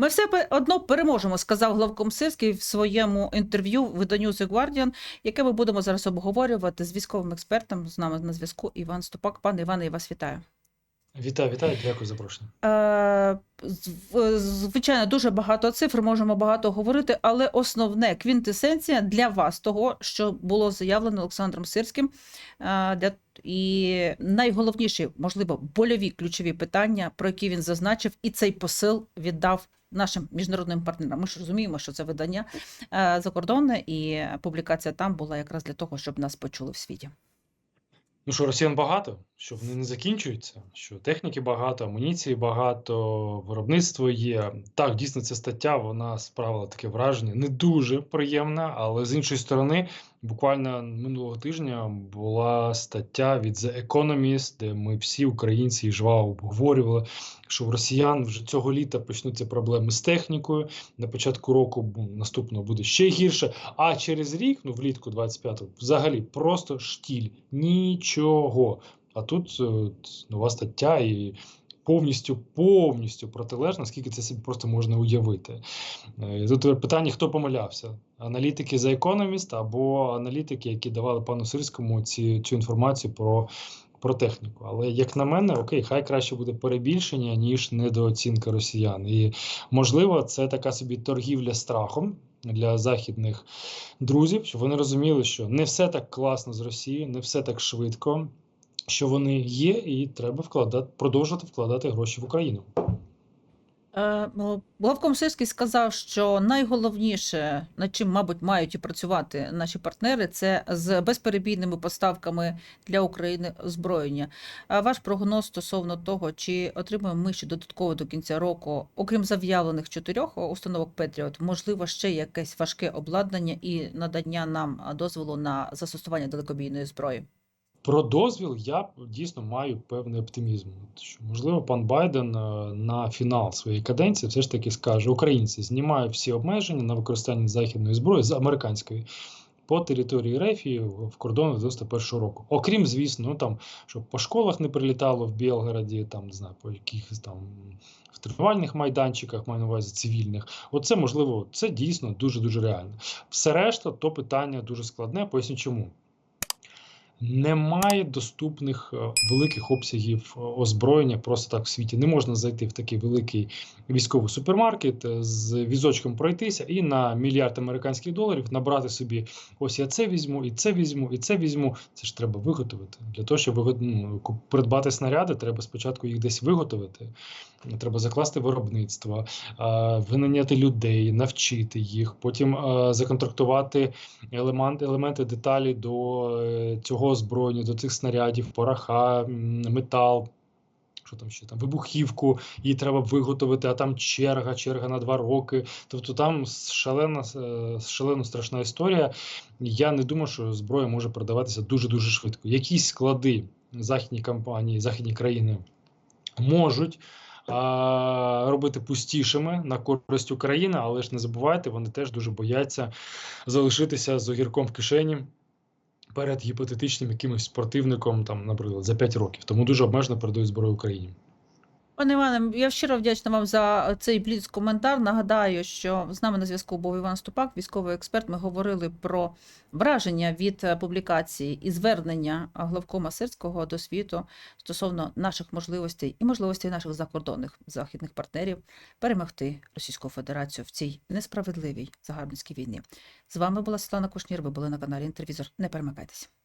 Ми все одно переможемо, сказав главком Сирський в своєму інтерв'ю виданню The Guardian, яке ми будемо зараз обговорювати з військовим експертом. З нами на зв'язку Іван Ступак. Пане Іване, я вас вітаю. Вітаю, вітаю, дякую за запрошення. Е, Звичайно, дуже багато цифр, можемо багато говорити, але основне квінтесенція для вас того, що було заявлено Олександром Сирським, е, для і найголовніші, можливо, больові ключові питання, про які він зазначив, і цей посил віддав нашим міжнародним партнерам. Ми ж розуміємо, що це видання е, закордонне, і публікація там була якраз для того, щоб нас почули в світі. Ну що, росіян багато, що вони не закінчуються, що техніки багато, амуніції багато, виробництво є. Так, дійсно, ця стаття вона справила таке враження, не дуже приємна, але з іншої сторони, буквально минулого тижня була стаття від The Economist, де ми всі українці і жваво обговорювали, що в росіян вже цього літа почнуться проблеми з технікою. На початку року наступного буде ще гірше. А через рік, ну влітку 25-го, взагалі просто штіль, нічого. А тут е, нова стаття і повністю, повністю протилежна, скільки це собі просто можна уявити. Е, Тут питання, хто помилявся: аналітики The Economist або аналітики, які давали пану Сирському ці, цю інформацію про. Про техніку, але як на мене, окей, хай краще буде перебільшення, ніж недооцінка росіян. І можливо, це така собі торгівля страхом для західних друзів, щоб вони розуміли, що не все так класно з Росією, не все так швидко, що вони є, і треба вкладати, продовжувати вкладати гроші в Україну. Е, ну, Сирський сказав, що найголовніше, над чим, мабуть, мають і працювати наші партнери, це з безперебійними поставками для України озброєння. А ваш прогноз стосовно того, чи отримаємо ми ще додатково до кінця року, окрім заявлених чотирьох установок Петріот, можливо, ще якесь важке обладнання і надання нам дозволу на застосування далекобійної зброї? Про дозвіл я дійсно маю певний оптимізм. Що, можливо, пан Байден е, на фінал своєї каденції все ж таки скаже: Українці знімають всі обмеження на використання західної зброї з американської по території Рефії в кордонах 91-го року. Окрім, звісно, ну там щоб по школах не прилітало в Білгороді, там не знаю, по якихось там в тренувальних майданчиках, маю на увазі цивільних. Оце можливо, це дійсно дуже дуже реально. Все решта, то питання дуже складне. Поясню чому. Немає доступних е, великих обсягів е, озброєння просто так в світі. Не можна зайти в такий великий військовий супермаркет е, з візочком пройтися і на мільярд американських доларів набрати собі: ось я це візьму, і це візьму, і це візьму. Це ж треба виготовити. Для того, щоб ну, придбати снаряди, треба спочатку їх десь виготовити. Треба закласти виробництво, е, винайняти людей, навчити їх, потім е, законтрактувати елемент, елементи деталі до е, цього озброєння, до цих снарядів, пороха, метал. Що там ще там вибухівку, її треба виготовити, а там черга, черга на два роки. Тобто там шалена, е, шалено страшна історія. Я не думаю, що зброя може продаватися дуже дуже швидко. Якісь склади західні компанії, західні країни можуть робити пустішими на користь України, але ж не забувайте, вони теж дуже бояться залишитися з огірком в кишені перед гіпотетичним якимось спортивником, там, наприклад, за 5 років. Тому дуже обмежено передають зброю Україні. Пане Іване, я щиро вдячна вам за цей бліц коментар. Нагадаю, що з нами на зв'язку був Іван Ступак, військовий експерт. Ми говорили про враження від е, публікації і звернення е, главкома Сирського до світу стосовно наших можливостей і можливостей наших закордонних західних партнерів перемогти Російську Федерацію в цій несправедливій загарбницькій війні. З вами була Світлана Кушнір. Ви були на каналі Інтервізор. Не перемикайтеся.